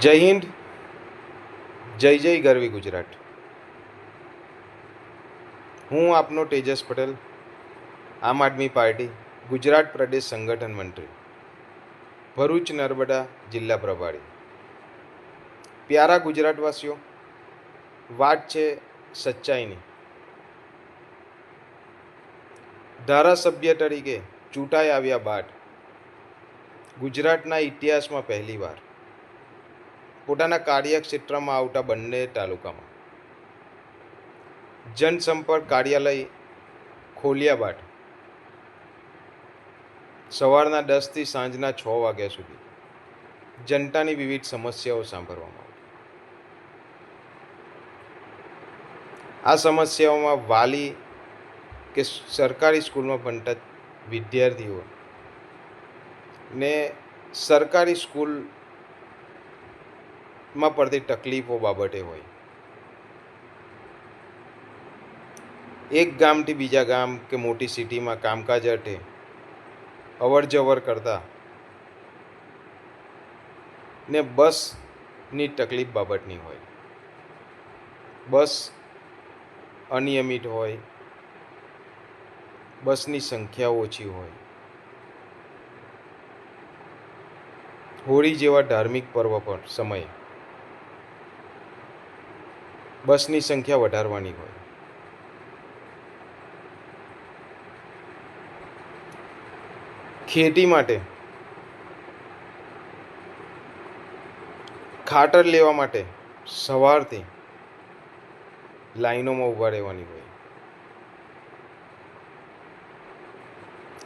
જય હિન્દ, જય જય ગરવી ગુજરાત. હું આપનો તેજસ પટેલ, આમ આદમી પાર્ટી, ગુજરાત પ્રદેશ સંગઠન મંત્રી, ભરૂચ નર્મદા જિલ્લા પ્રભારી. પ્યારા ગુજરાતવાસીઓ, વાત છે સચ્ચાઈની. ધારાસભ્ય તરીકે ચૂંટાઈ આવ્યા બાદ ગુજરાતના ઇતિહાસમાં પહેલીવાર પોતાના કાર્યક્ષેત્રમાં આવતા બંને તાલુકામાં. જનસંપર્ક કાર્યાલય ખોલ્યા બાદ સવારના દસથી સાંજના છ વાગ્યા સુધી જનતાની વિવિધ સમસ્યાઓ સાંભળવામાં આવી આ સમસ્યાઓમાં વાલી કે સરકારી સ્કૂલમાં ભણતા વિદ્યાર્થીઓ ને સરકારી સ્કૂલમાં પડતી તકલીફો બાબતે હોય. એક ગામથી બીજા ગામ કે મોટી સિટીમાં કામકાજ અર્થે અવર જવર કરતા, ને બસની તકલીફ બાબતની હોય. બસ અનિયમિત હોય, બસની સંખ્યા ઓછી હોય. હોળી જેવા ધાર્મિક પર્વ પર સમયે બસની સંખ્યા વધારવાની હોય. ખેતી માટે ખાતર લેવા માટે સવારથી લાઈનોમાં ઊભા રહેવાની હોય.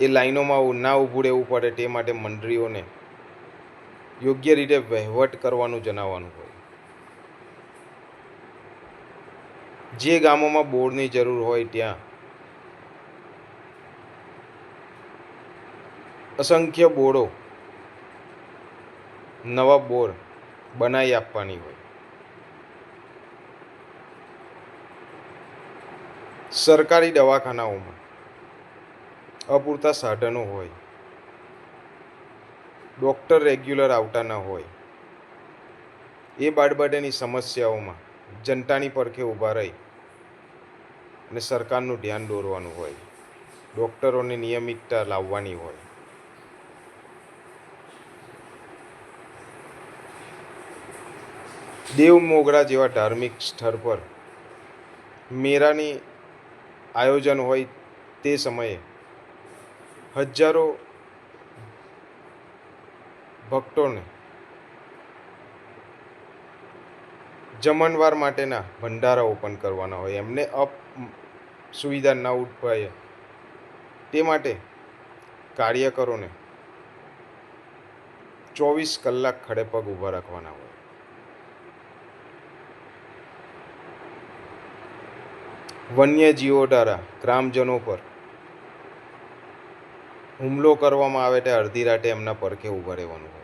એ લાઈનોમાં ના ઊભું રહેવું પડે તે માટે મંડળીઓને યોગ્ય રીતે વહીવટ કરવાનું જણાવવાનું હોય. જે ગામોમાં બોરની જરૂર હોય ત્યાં. અસંખ્ય બોર્ડો નવા બોર બનાવી આપવાની હોય. સરકારી દવાખાનાઓમાં અપૂરતા સાધનો હોય. ડૉક્ટર રેગ્યુલર આવતા ન હોય. એ બાડબાડેની સમસ્યાઓમાં જનતાની પરખે ઊભા રહી. અને સરકારનું ધ્યાન દોરવાનું હોય. ડૉક્ટરોની નિયમિતતા લાવવાની હોય. દેવ મોગરા જેવા ધાર્મિક સ્થળ પર મેળાની આયોજન હોય તે સમયે હજારો ભક્તોને જમણવાર માટેના ભંડારા ઓપન કરવાના હોય. એમને અપ સુવિધા ન ઉઠવાય. તે માટે કાર્યકરોને ચોવીસ કલાક ખડે પગ ઊભા રાખવાના હોય. વન્યજીવો દ્વારા ગ્રામજનો પર હુમલો કરવામાં આવે તે અડધી રાતે એમના પડખે ઊભા રહેવાનું હોય.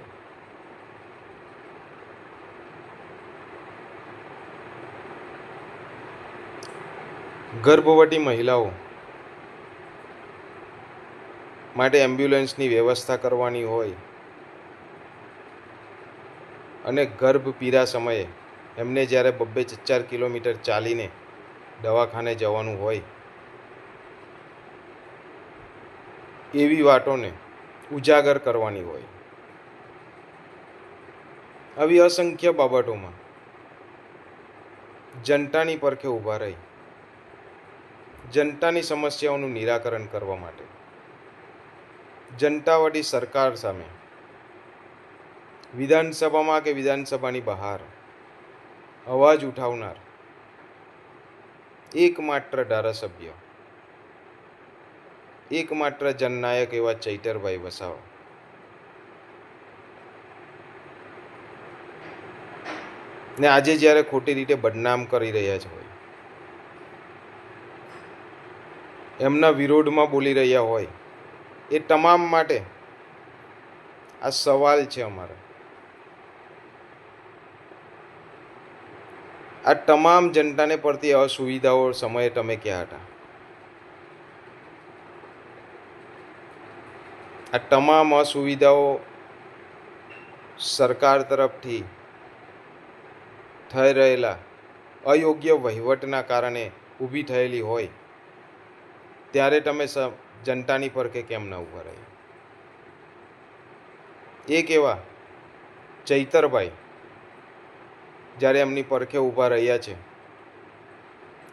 ગર્ભવતી મહિલાઓ માટે એમ્બ્યુલન્સની વ્યવસ્થા કરવાની હોય અને ગર્ભ પીડા સમયે એમને જ્યારે બબ્બે ચાર કિલોમીટર ચાલીને દવાખાને જવાનું હોય, એવી વાતોને ઉજાગર કરવાની હોય. આવી અસંખ્ય બાબતોમાં જનતાની પરખે ઊભા રહી. જનતાની સમસ્યાઓનું નિરાકરણ કરવા માટે. જનતાવાળી સરકાર સામે. વિધાનસભામાં કે વિધાનસભાની બહાર. અવાજ ઉઠાવનાર. એકમાત્ર ધારાસભ્ય. એકમાત્ર જનનાયક એવા ચૈતરભાઈ વસાવા. ને આજે જ્યારે ખોટી રીતે બદનામ કરી રહ્યા છે હોય એમના વિરોધમાં બોલી રહ્યા હોય, એ તમામ માટે આ સવાલ છે અમારો. આ તમામ જનતાને પડતી અસુવિધાઓ સમયે તમે ક્યાં હતા? આ તમામ અસુવિધાઓ સરકાર તરફથી થઈ રહેલા અયોગ્ય વહીવટના કારણે ઊભી થયેલી હોય ત્યારે તમે જનતાની પરખે કેમ ન ઊભા રહ્યા? એક એવા ચૈતરભાઈ, જ્યારે એમની પરખે ઊભા રહ્યા છે,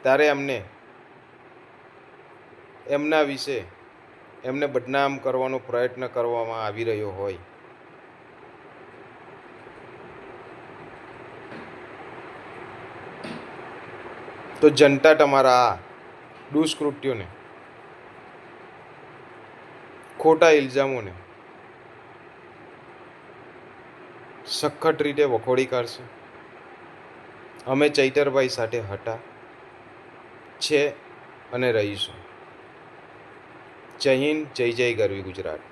ત્યારે એમને, એમના વિશે એમને બદનામ કરવાનો પ્રયત્ન કરવામાં આવી રહ્યો હોય. તો જનતા તમારા આ દુષ્કૃત્યોને ખોટા ઇલ્ઝામોને સખત રીતે વખોડી કાઢશે. અમે ચૈતરભાઈ સાથે હતા, છે અને રહીશું. જય હિન્દ, જય જય ગરવી ગુજરાત.